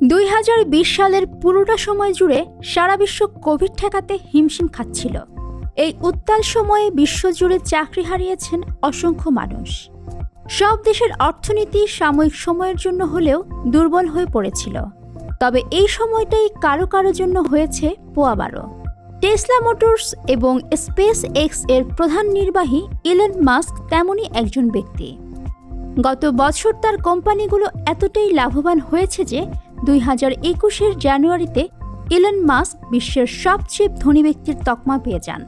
দুই হাজার বিশ সালের পুরোটা সময় জুড়ে সারা বিশ্ব কোভিড ঠেকাতে হিমশিম খাচ্ছিল। এই উত্তাল সময়ে বিশ্বজুড়ে চাকরি হারিয়েছেন অসংখ্য মানুষ। সব দেশের অর্থনীতি সাময়িক সময়ের জন্য হলেও দুর্বল হয়ে পড়েছিল। তবে এই সময়টাই কারও কারও জন্য হয়েছে পোয়াবারো। টেসলা মোটরস এবং স্পেস এক্সের প্রধান নির্বাহী ইলন মাস্ক তেমনই একজন ব্যক্তি। গত বছর তার কোম্পানিগুলো এতটাই লাভবান হয়েছে যে দুই হাজার একুশের জানুয়ারিতে ইলন মাস্ক বিশ্বের সবচেয়ে ধনী ব্যক্তির তকমা পেয়ে যান।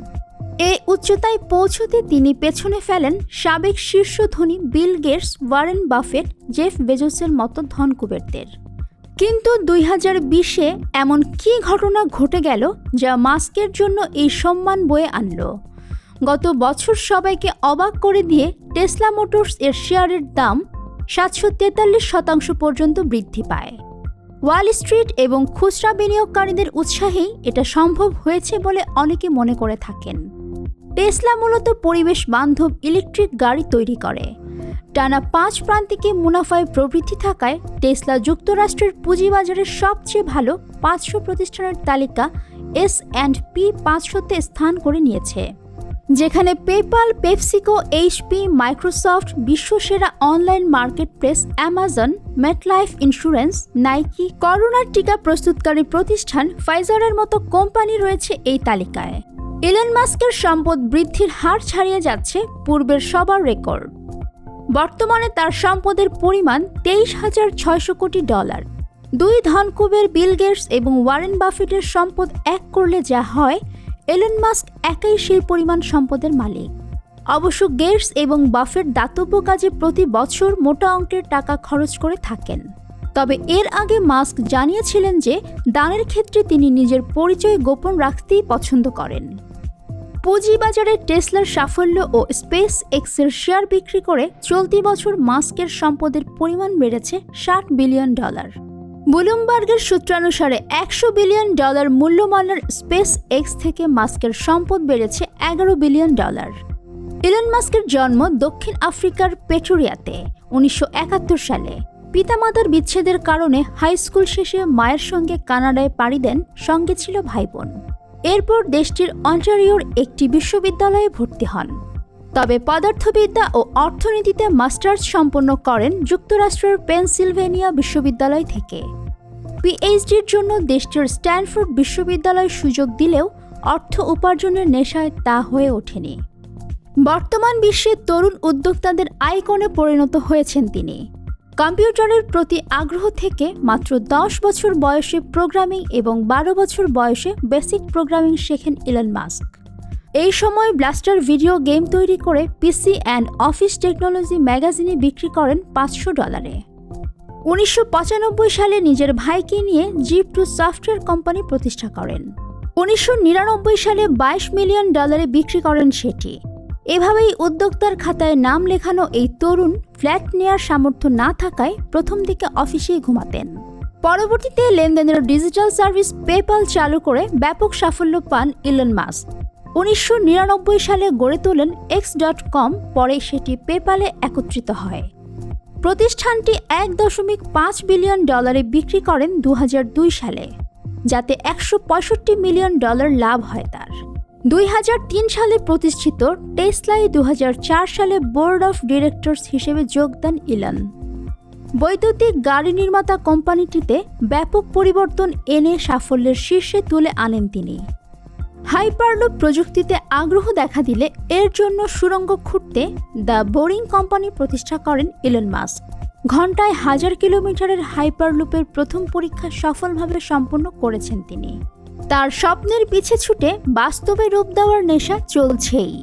এ উচ্চতায় পৌঁছতে তিনি পেছনে ফেলেন সাবেক শীর্ষ ধনী Bill Gates, Warren Buffett, Jeff বেজোসের মতো ধনকুবেরদের। কিন্তু দুই হাজার বিশে এমন কী ঘটনা ঘটে গেল যা মাস্কের জন্য এই সম্মান বয়ে আনলো? গত বছর সবাইকে অবাক করে দিয়ে টেসলা মোটরস এর শেয়ারের দাম সাতশো তেতাল্লিশ শতাংশ পর্যন্ত বৃদ্ধি পায়। ওয়াল স্ট্রিট এবং খুচরা বিনিয়োগকারীদের উৎসাহেই এটা সম্ভব হয়েছে বলে অনেকে মনে করে থাকেন। টেসলা মূলত পরিবেশ বান্ধব ইলেকট্রিক গাড়ি তৈরি করে। টানা পাঁচ প্রান্তিকে মুনাফায় প্রবৃদ্ধি থাকায় টেসলা যুক্তরাষ্ট্রের পুঁজিবাজারের সবচেয়ে ভালো পাঁচশো প্রতিষ্ঠানের তালিকা এস অ্যান্ড পি পাঁচশোতে স্থান করে নিয়েছে। যেখানে PayPal PepsiCo HP Microsoft বিশ্বসেরা online market place Amazon MetLife insurance Nike করোনার টিকা প্রস্তুতকারী প্রতিষ্ঠান ফাইজারের মতো কোম্পানি রয়েছে এই তালিকায়। ইলন মাস্কের সম্পদ বৃদ্ধির হার ছাড়িয়ে যাচ্ছে পূর্বের সবার রেকর্ড বর্তমানে তার সম্পদের পরিমাণ তেইশ হাজার ছয়শো কোটি ডলার। দুই ধনকুবের বিল গেটস এবং ওয়ারেন বাফেটের সম্পদ এক করলে যা হয় এলন মাস্ক একাই সেই পরিমাণ সম্পদের মালিক। অবশ্য গেটস এবং বাফেট দাতব্য কাজে প্রতি বছর মোটা অঙ্কের টাকা খরচ করে থাকেন। তবে এর আগে মাস্ক জানিয়েছিলেন যে, দানের ক্ষেত্রে তিনি নিজের পরিচয় গোপন রাখতেই পছন্দ করেন। পুঁজিবাজারে টেসলার সাফল্য ও স্পেস এক্সের শেয়ার বিক্রি করে চলতি বছর মাস্কের সম্পদের পরিমাণ বেড়েছে ষাট বিলিয়ন ডলার। বুলুমবার্গের সূত্রানুসারে একশো বিলিয়ন ডলার মূল্যমানের স্পেস এক্স থেকে মাস্কের সম্পদ বেড়েছে এগারো বিলিয়ন ডলার। ইলন মাস্কের জন্ম দক্ষিণ আফ্রিকার পেট্রোরিয়াতে উনিশশো সালে। পিতামাতার বিচ্ছেদের কারণে হাই স্কুল শেষে মায়ের সঙ্গে কানাডায় পাড়ি দেন সঙ্গে ছিল ভাই বোন। এরপর দেশটির অন্টারিওর একটি বিশ্ববিদ্যালয়ে ভর্তি হন। তবে পদার্থবিদ্যা ও অর্থনীতিতে মাস্টার্স সম্পন্ন করেন যুক্তরাষ্ট্রের পেনসিলভেনিয়া বিশ্ববিদ্যালয় থেকে। পিএইচডির জন্য দেশটির স্ট্যানফোর্ড বিশ্ববিদ্যালয় সুযোগ দিলেও অর্থ উপার্জনের নেশায় তা হয়ে ওঠেনি। বর্তমান বিশ্বে তরুণ উদ্যোক্তাদের আইকনে পরিণত হয়েছেন তিনি। কম্পিউটারের প্রতি আগ্রহ থেকে মাত্র দশ বছর বয়সে প্রোগ্রামিং এবং বারো বছর বয়সে বেসিক প্রোগ্রামিং শেখেন ইলন মাস্ক। এই সময় ব্লাস্টার ভিডিও গেম তৈরি করে পিসি অ্যান্ড অফিস টেকনোলজি ম্যাগাজিনে বিক্রি করেন পাঁচশো ডলারে। উনিশশো পঁচানব্বই সালে নিজের ভাইকে নিয়ে জিপ টু সফটওয়্যার কোম্পানি প্রতিষ্ঠা করেন। উনিশশো নিরানব্বই সালে বাইশ মিলিয়ন ডলারে বিক্রি করেন সেটি। এভাবেই উদ্যোক্তার খাতায় নাম লেখানো এই তরুণ ফ্ল্যাট নেয়ার সামর্থ্য না থাকায় প্রথম দিকে অফিসেই ঘুমাতেন। পরবর্তীতে লেনদেনের ডিজিটাল সার্ভিস পেপাল চালু করে ব্যাপক সাফল্য পান ইলন মাস্ক। উনিশশো নিরানব্বই সালে গড়ে তোলেন এক্স ডট কম পরে সেটি পেপালে একত্রিত হয়। প্রতিষ্ঠানটি এক দশমিক পাঁচ বিলিয়ন ডলারে বিক্রি করেন দু হাজার দুই সালে, যাতে একশো পঁয়ষট্টি মিলিয়ন ডলার লাভ হয় তার। দুই হাজার তিন সালে প্রতিষ্ঠিত টেসলাই দু হাজার চার সালে বোর্ড অফ ডিরেক্টরস হিসেবে যোগদান ইলন। বৈদ্যুতিক গাড়ি নির্মাতা কোম্পানিটিতে ব্যাপক পরিবর্তন এনে সাফল্যের শীর্ষে তুলে আনেন তিনি। হাইপারলুপ প্রযুক্তিতে আগ্রহ দেখা দিলে এর জন্য সুরঙ্গ খুঁড়তে দ্য বোরিং কোম্পানি প্রতিষ্ঠা করেন ইলন মাস্ক। ঘন্টায় হাজার কিলোমিটারের হাইপারলুপের প্রথম পরীক্ষা সফলভাবে সম্পন্ন করেছেন তিনি। তার স্বপ্নের পিছে ছুটে বাস্তবে রূপ দেওয়ার নেশা চলছেই।